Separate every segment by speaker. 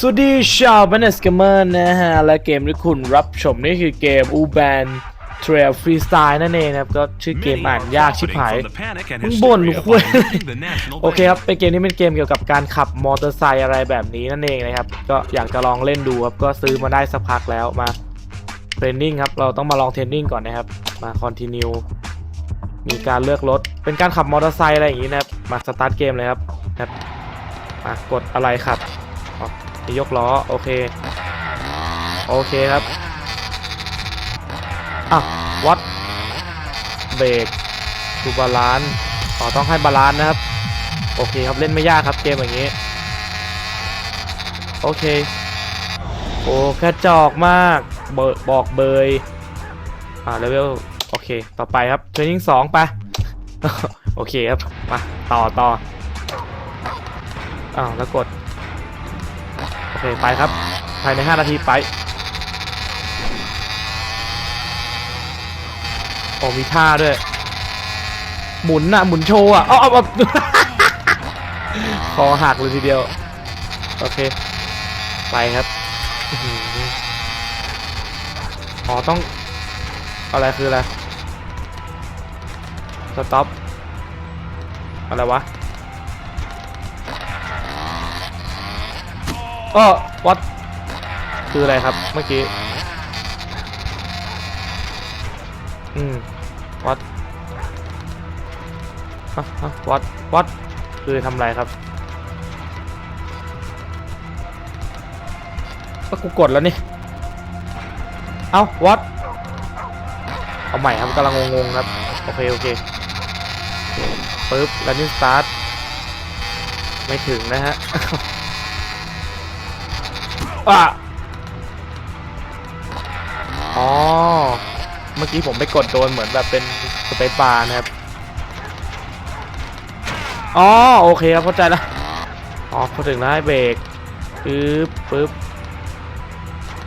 Speaker 1: สวัสดีชาวบันเนสเกมเมอร์นะฮะ และเกมที่คุณรับชมนี่คือเกม u b a n Trail Freestyle นั่นเองนะครับ ก็ชื่อเกมอ่านยากชิบหายมึงบ่นคุยโอเคครับ เป็นเกมนี้เป็นเกมเกี่ยวกับการขับมอเตอร์ไซค์อะไรแบบนี้นั่นเองนะครับ ก็อยากจะลองเล่นดูครับ ก็ซื้อมาได้สักพักแล้วมาเทรนนิ่งครับ เราต้องมาลองเทรนนิ่งก่อนนะครับ มาคอนติเนียมีการเลือกรถ เป็นการขับมอเตอร์ไซค์อะไรอย่างนี้นะครับ มาสตาร์ทเกมเลยครับครับมากดอะไรขับอ๋อมี ยกล้อ โอเค โอเคครับ อะ วัด เบรกดูบาลานซ์อ๋อต้องให้บาลานซ์นะครับ โอเคครับ เล่นไม่ยากครับ เกมอย่างนี้ โอเค โอ้กระจอกมาก เบร์บอกเบย อ่าเลเวล โอเค ต่อไปครับเทรนนิ่งสองไป โอเคครับ มา ต่อต่ออ้าวแล้วกด อเคไปครับ ภายใน 5 นาทีไปโอ้มีท่าด้วย หมุนน่ะ หมุนโชว์อะเอาเอาเอาคอหักเลยทีเดียว โอเค ไปครับอ๋อต้อง อะไรคืออะไร สต็อป อะไรวะ ก็วัดคืออะไรครับเมื่อกี้ อืมวัดฮะฮะวัดวัดคือทำอะไรครับก็กูกดแล้วนี่ เอ้าวัดเอาใหม่ครับกำลังงงๆครับ โอเค โอเคปึ๊บแล้วนี่สตาร์ท ไม่ถึงนะฮะ อะอ๋อ เมื่อกี้ผมไปกดโดนเหมือนแบบเป็นสเปซบาร์นะครับ อ๋อ โอเคครับเข้าใจแล้ว อ๋อพอถึงแล้วให้เบรกปึ๊บปึ๊บ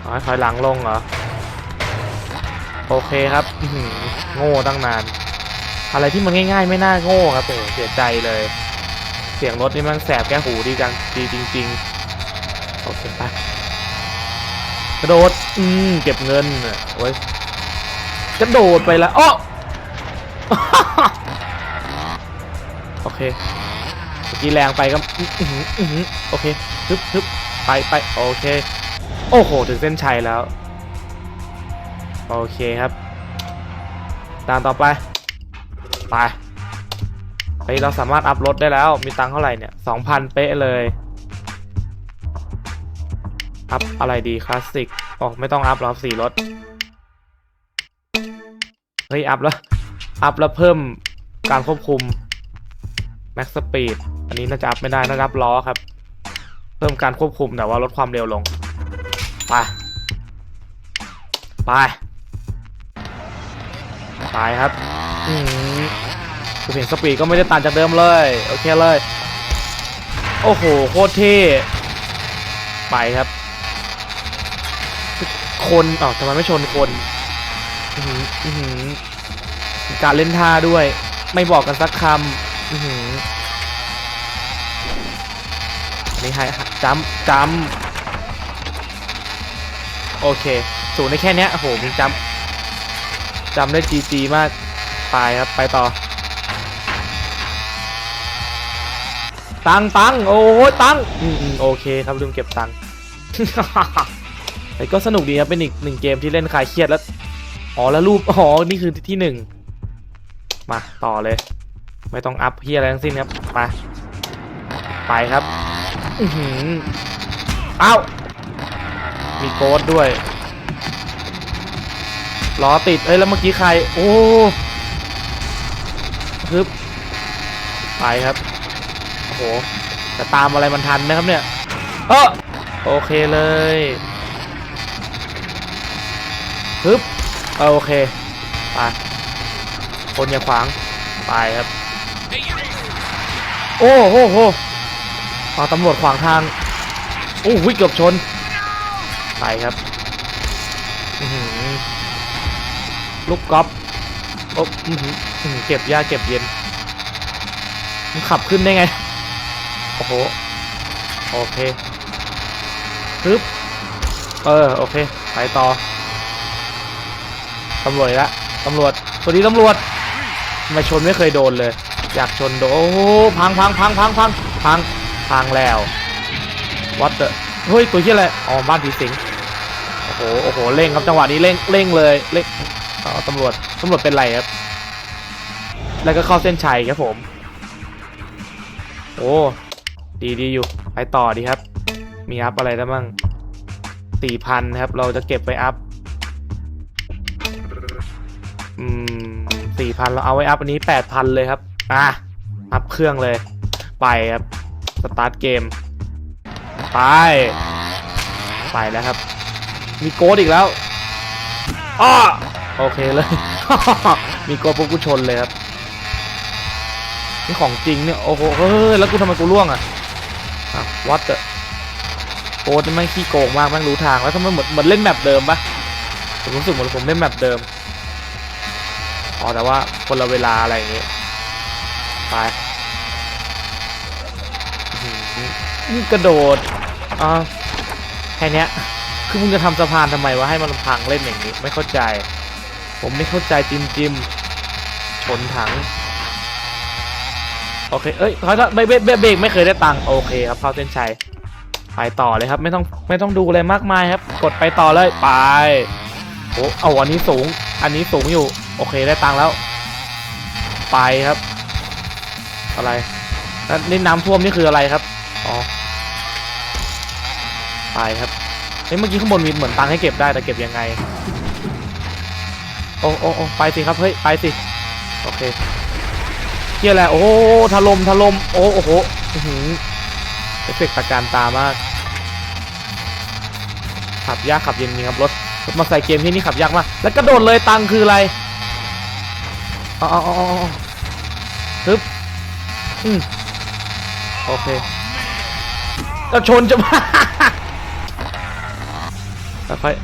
Speaker 1: อ๋อให้ถอยหลังลงเหรอ โอเคครับอื้อหือโง่ตั้งนาน อะไรที่มันง่าย ๆ ไม่น่าโง่ครับโอ้โหเสียใจเลย เสียงรถนี่มันแสบแก้หูดีจังดีจริง ๆ โอเคไป กระโดด อืม เก็บเงินอะโอ้ยกระโดดไปแล้วอ้อโอเคเมื่อกี้แรงไปก็โอเคฮึบฮึบไปไปโอเค โอ้โห ถึงเส้นชัยแล้ว โอเคครับ ตามต่อไป ไป ไปเราสามารถอัพรถได้แล้ว มีตังค์เท่าไหร่เนี่ยสองพันเป๊ะเลย อัพอะไรดีคลาสสิกอ๋อไม่ต้องอัพหรอกสี่รถเฮ้ยอัพแล้ว อัพแล้วเพิ่มการควบคุม Max Speed อันนี้น่าจะอัพไม่ได้น่าจะอัพล้อครับ เพิ่มการควบคุมแต่ว่าลดความเร็วลง ไป ไป ไปครับอืมกูเห็นสปีดก็ไม่ได้ต่างจากเดิมเลย โอเคเลย โอ้โห โคตรเท่ ไปครับ คนอ๋อทำไมไม่ชนคนอืออือการเล่นท่าด้วย ไม่บอกกันสักคำอือหือนี่ให้จัมจัมโอเค สูงได้แค่เนี้ยโอ้โหมีจัมป์จำได้จีจีมากไปครับ ไปต่อ ตังตังโอ้ตังอืมอืมโอเคครับลืมเก็บตัง แต่ก็สนุกดีครับเป็นอีกหนึ่งเกมที่เล่นคลายเครียดแล้วอ๋อแล้วรูปอ๋อนี่คือที่หนึ่งมาต่อเลย ไม่ต้องอัพเฮียอะไรทั้งสิ้นครับไปไปครับอือหืออ้าวมีโกดด้วยล้อติดเอ้ยแล้วเมื่อกี้ใคร โอ้ฮึบไปครับโอ้โหจะตามอะไรมันทันไหมครับเนี่ยเออโอเคเลย ฮึบโอเคไปคนอย่าขวางไปครับ โอ้โหโหเอาตำรวจขวางทางโอ้วิเกือบชนไปครับลูกกอล์ฟโอ้อื้อหืออื้อหือเก็บยาเก็บเย็นมันขับขึ้นได้ไง โอ้โห โอเคฮึบเออ โอเค ไปต่อ ตำรวจละตำรวจสวัสดีตำรวจไมาชนไม่เคยโดนเลย อยากชนโดนโอ้โหพังพังพังพังพังพังพังแล้ววัดเตอเฮ้ยตัวที่อะไรอ๋อบ้านผีสิงโอ้โหโอ้โหเร่งครับจังหวะนี้เร่งเร่งเลยเร่งอ๋อตำรวจตำรวจเป็นไรครับ แล้วก็เข้าเส้นชัยครับผม โอ้ดีดีอยู่ไปต่อดีครับ มีอัพอะไรได้บ้างสี่พันครับ เราจะเก็บไว้อัพ อืมสี่พันเราเอาไว้อัพอันนี้แปดพันเลยครับอะอัพเครื่องเลย ไปครับ สตาร์ทเกม ไป ไปแล้วครับ มีโกดอีกแล้วอ้อโอเคเลย มีโกดปุ๊บกูชนเลยครับ นี่ของจริงเนี่ย โอ้โหเฮ้ยแล้วกูทำไมกูล่วงอะอะวัดเตอะโกดนี่แม่งขี้โกงมากแม่งรู้ทางแล้วทำไมเหมือนเหมือนเล่นแมปเดิมปะผมรู้สึกเหมือนผมเล่นแมปเดิม อ๋อแต่ว่าคนละเวลาอะไรอย่างงี้ไปนี่กระโดดอ่าแค่นี้คือมึงจะทำสะพานทำไมวะให้มันพังเล่นอย่างนี้ ไม่เข้าใจ ผมไม่เข้าใจจิมจิมชนถัง โอเค เอ้ยเขาไม่เบรกเบรกเบรกไม่เคยได้ตังค์โอเคครับเข้าเส้นชัยไปต่อเลยครับ ไม่ต้องไม่ต้องดูอะไรมากมายครับ กดไปต่อเลยไปโอ้เอาอันนี้สูง อันนี้สูงอยู่ โอเคได้ตังค์แล้ว ไปครับ อะไรนี่น้ำท่วมนี่คืออะไรครับอ๋อไปครับเฮ้ยเมื่อกี้ข้างบนมีเหมือนตังค์ให้เก็บได้แต่เก็บยังไงโอ้โอ้โอ้ไปสิครับเฮ้ยไปสิโอเคเที่ยอะไรโอ้ถล่มถล่มโอ้โอ้โหอื้อหือเอฟเฟกต์ตะการตามากขับยากขับเย็นจริงครับรถมาใส่เกมที่นี่ขับยากมาก แล้วกระโดดเลยตังคืออะไร อ๋อฮึบอืมโอเคแล้วชนจะมาแล้วค่อย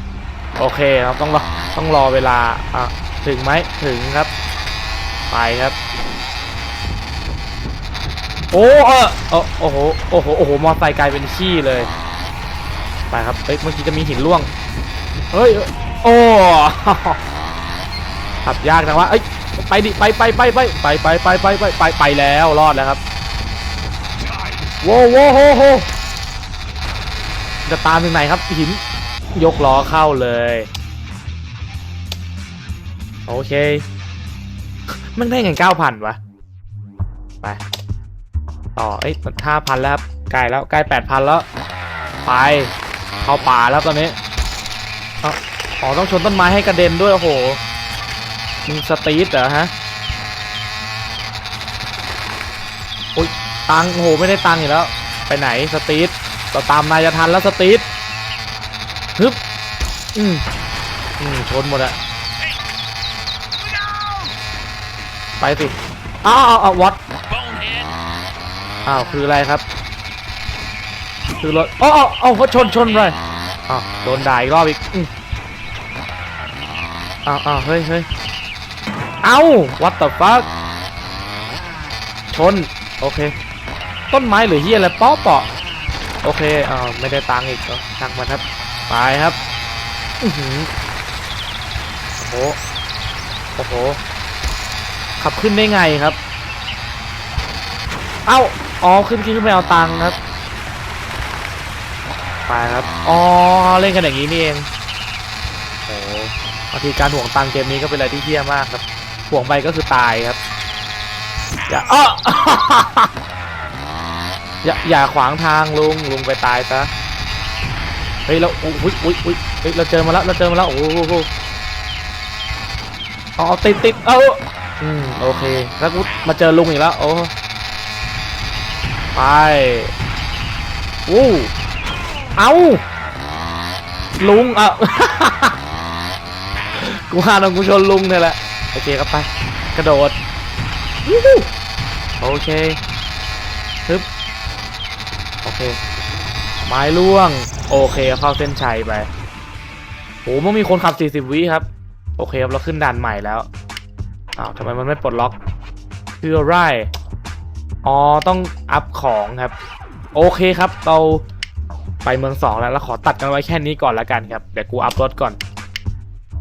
Speaker 1: โอเคครับต้องรอต้องรอเวลาอะถึงไหมถึงครับ ไปครับ โอ้เออโอ้โหโอ้โหโอ้โหมอไซค์กลายเป็นขี้เลย ไปครับเอ้ยเมื่อกี้จะมีหินร่วงเฮ้ยโอ้ขับยากจังวะเอ้ย ไปดิไปไปไปไปไปไปไปไปไปไปไปแล้วรอดแล้วครับโว้โว้โหโหจะตามถึงไหนครับหินยกล้อเข้าเลยโอเค มันได้เงินเก้าพันวะไปต่อเอ้ยห้าพันแล้วครับใกล้แล้วใกล้แปดพันแล้ว ไป เข้าป่าแล้วตอนนี้เอาอ๋อต้องชนต้นไม้ให้กระเด็นด้วยโอ้โห มึงสตีทเหรอฮะโอ้ยตังโอ้โหไม่ได้ตังอีกแล้ว ไปไหนสตีทเราตามนายจะทันแล้วสตีทฮึบอืมอืมชนหมดอะไปสิอ้าวอ้าวอ้าวัดอ้าวคืออะไรครับ คือรถอ๋ออ๋ออ๋อเขาชนชนเลยอ้าวโดนด่าอีกรอบอีกอืมอ้าวอ้าวเฮ้ยเฮ้ย เอ้า what the fuck ชน โอเค ต้นไม้หรือเฮียอะไรป๊อปอโอเคอ้าวไม่ได้ตังค์อีกเนอะตังค์มันครับไปครับอือหือโอ้โหโอ้โหขับขึ้นได้ไงครับ เอ้าอ๋อขึ้นขึ้นไปเอาตังค์ครับไปครับอ๋อเล่นกันอย่างนี้นี่เองโอ้บางทีการห่วงตังค์เกมนี้ก็เป็นอะไรที่เฮี้ยมากครับ ห่วงไปก็คือตายครับ อย่าอ้ออย่าอย่าขวางทางลุงลุงไปตายซะเฮ้ยเราอุ้ยอุ้ยอุ้ยเฮ้ยเราเจอมาแล้วเราเจอมาแล้วโอ้โหเอาเอติดติดเอาอืมโอเคแล้วกูมาเจอลุงอีกแล้วโอ้ไปวู้เอาลุงอะกูหาน้องกูชนลุงเนี่ยแหละ โอเคครับไป กระโดดวู้ฮู้โอเคฮึบโอเค ไม้ล่วง โอเคเข้าเส้นชัยไปโหมันมีคนขับ 40 วิครับ โอเคครับเราขึ้นด่านใหม่แล้วอ้าวทำไมมันไม่ปลดล็อก คืออะไรอ๋อต้องอัพของครับ โอเคครับ เราไปเมืองสองแล้วแล้วขอตัดกันไว้แค่นี้ก่อนละกันครับ เดี๋ยวกูอัพรถก่อน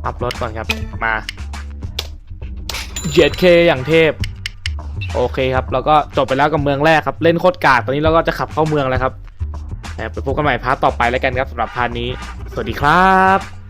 Speaker 1: อัพรถก่อนครับ มา 7K อย่างเทพ โอเคครับแล้วก็จบไปแล้วกับเมืองแรกครับ เล่นโคตรกาดตอนนี้เราก็จะขับเข้าเมืองแล้วครับไปพบกันใหม่พาร์ทต่อไปแล้วกันครับสำหรับพาร์ทนี้ สวัสดีครับ